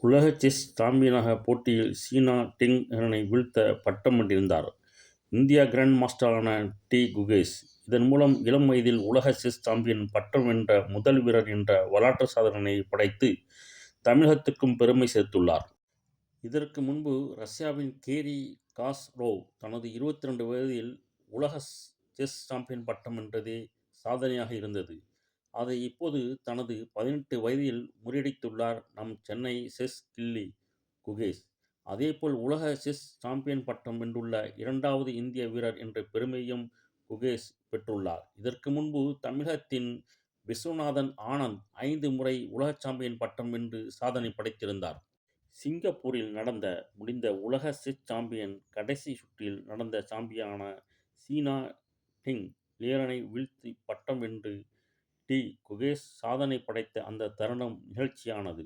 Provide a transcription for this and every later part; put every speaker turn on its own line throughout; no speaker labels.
உலக செஸ் சாம்பியனாக போட்டியில் சீனா டிங் ஹெரனை வீழ்த்த பட்டம் வென்றிருந்தார். இந்தியா கிராண்ட் மாஸ்டரான டி. குகேஷ். இதன் மூலம் இளம் வயதில் உலக செஸ் சாம்பியன் பட்டம் வென்ற முதல் வீரர் என்ற வரலாற்று சாதனை படைத்து தமிழகத்துக்கும் பெருமை சேர்த்துள்ளார். இதற்கு முன்பு ரஷ்யாவின் கேரி காஸ்பரோவ் தனது இருபத்தி ரெண்டு வயதில் உலக செஸ் சாம்பியன் பட்டம் வென்றதே சாதனையாக இருந்தது. அதை இப்போது தனது பதினெட்டு வயதில் முறியடித்துள்ளார் நம் சென்னை செஸ் கில்லி குகேஷ். அதேபோல் உலக செஸ் சாம்பியன் பட்டம் வென்றுள்ள இரண்டாவது இந்திய வீரர் என்ற பெருமையும் குகேஷ் பெற்றுள்ளார். இதற்கு முன்பு தமிழகத்தின் விஸ்வநாதன் ஆனந்த் ஐந்து முறை உலக சாம்பியன் பட்டம் வென்று சாதனை படைத்திருந்தார். சிங்கப்பூரில் நடந்த முடிந்த உலக செஸ் சாம்பியன் கடைசி சுற்றில் நடந்த சாம்பியனான சீனா ஹிங் லேரனை வீழ்த்தி பட்டம் வென்று டி. குகேஷ் சாதனை படைத்த அந்த தருணம் நிகழ்ச்சியானது.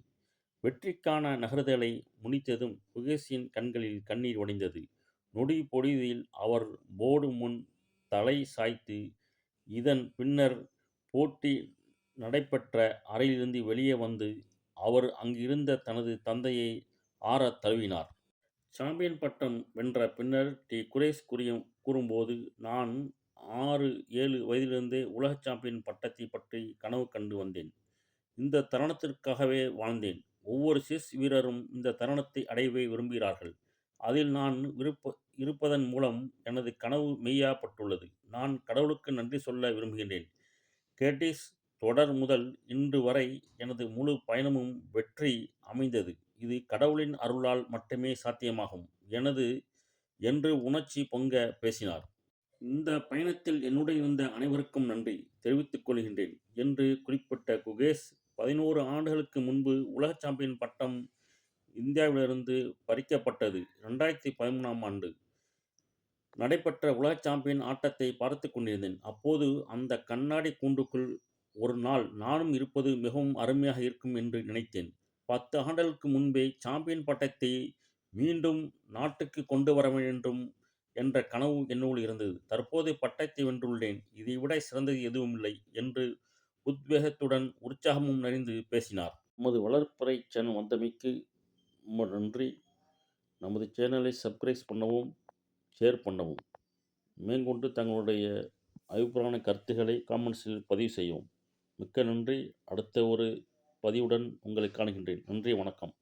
வெற்றிக்கான நகர்தலை முடித்ததும் குகேஷின் கண்களில் கண்ணீர் வடிந்தது. நொடி பொடிதில் அவர் போர்டு முன் தலை சாய்த்து இதன் பின்னர் போட்டி நடைபெற்ற அறையிலிருந்து வெளியே வந்து அவர் அங்கிருந்த தனது தந்தையை ஆறத் தழுவினார். சாம்பியன் பட்டம் வென்ற பின்னர் டி. குரேஷ் கூறியும் கூறும்போது நான் ஆறு ஏழு வயதிலிருந்தே உலக சாம்பியன் பட்டத்தை பற்றி கனவு கண்டு வந்தேன். இந்த தருணத்திற்காகவே வாழ்ந்தேன். ஒவ்வொரு செஸ் வீரரும் இந்த தருணத்தை அடையவே விரும்புகிறார்கள். அதில் நான் விருப்ப இருப்பதன் மூலம் எனது கனவு மெய்யாப்பட்டுள்ளது நான் கடவுளுக்கு நன்றி சொல்ல விரும்புகின்றேன் கேட்டிஸ் தொடர் முதல் இன்று வரை எனது முழு பயணமும் வெற்றி அமைந்தது இது கடவுளின் அருளால் மட்டுமே சாத்தியமாகும் எனது என்று உணர்ச்சி பொங்க பேசினார். இந்த பயணத்தில் என்னுடன் இருந்த அனைவருக்கும் நன்றி தெரிவித்துக் கொள்கின்றேன் என்று குறிப்பிட்ட குகேஷ் பதினோரு ஆண்டுகளுக்கு முன்பு உலக சாம்பியன் பட்டம் இந்தியாவிலிருந்து பறிக்கப்பட்டது. ரெண்டாயிரத்தி பதிமூணாம் ஆண்டு நடைபெற்ற உலக சாம்பியன் ஆட்டத்தை பார்த்து கொண்டிருந்தேன். அப்போது அந்த கண்ணாடி கூண்டுக்குள் ஒரு நாள் நானும் இருப்பது மிகவும் அருமையாக இருக்கும் என்று நினைத்தேன். பத்து ஆண்டுகளுக்கு முன்பே சாம்பியன் பட்டத்தை மீண்டும் நாட்டுக்கு கொண்டு வர வேண்டும் என்ற கனவு என்னுள் இருந்தது. தற்போது பட்டத்தை வென்றுள்ளேன். இதைவிட சிறந்தது எதுவும் இல்லை என்று உத்வேகத்துடன் உற்சாகமும் நிறைந்து பேசினார். நமது வளர்பிறை சேனல் வந்தமைக்கு ரொம்ப நன்றி. நமது சேனலை சப்ஸ்கிரைப் பண்ணவும் ஷேர் பண்ணவும். மேற்கொண்டு தங்களுடைய அபிப்பிராய கருத்துக்களை காமெண்ட்ஸில் பதிவு செய்யவும். மிக்க நன்றி. அடுத்த ஒரு பதிவுடன் உங்களை காணுகின்றேன் நன்றி வணக்கம்.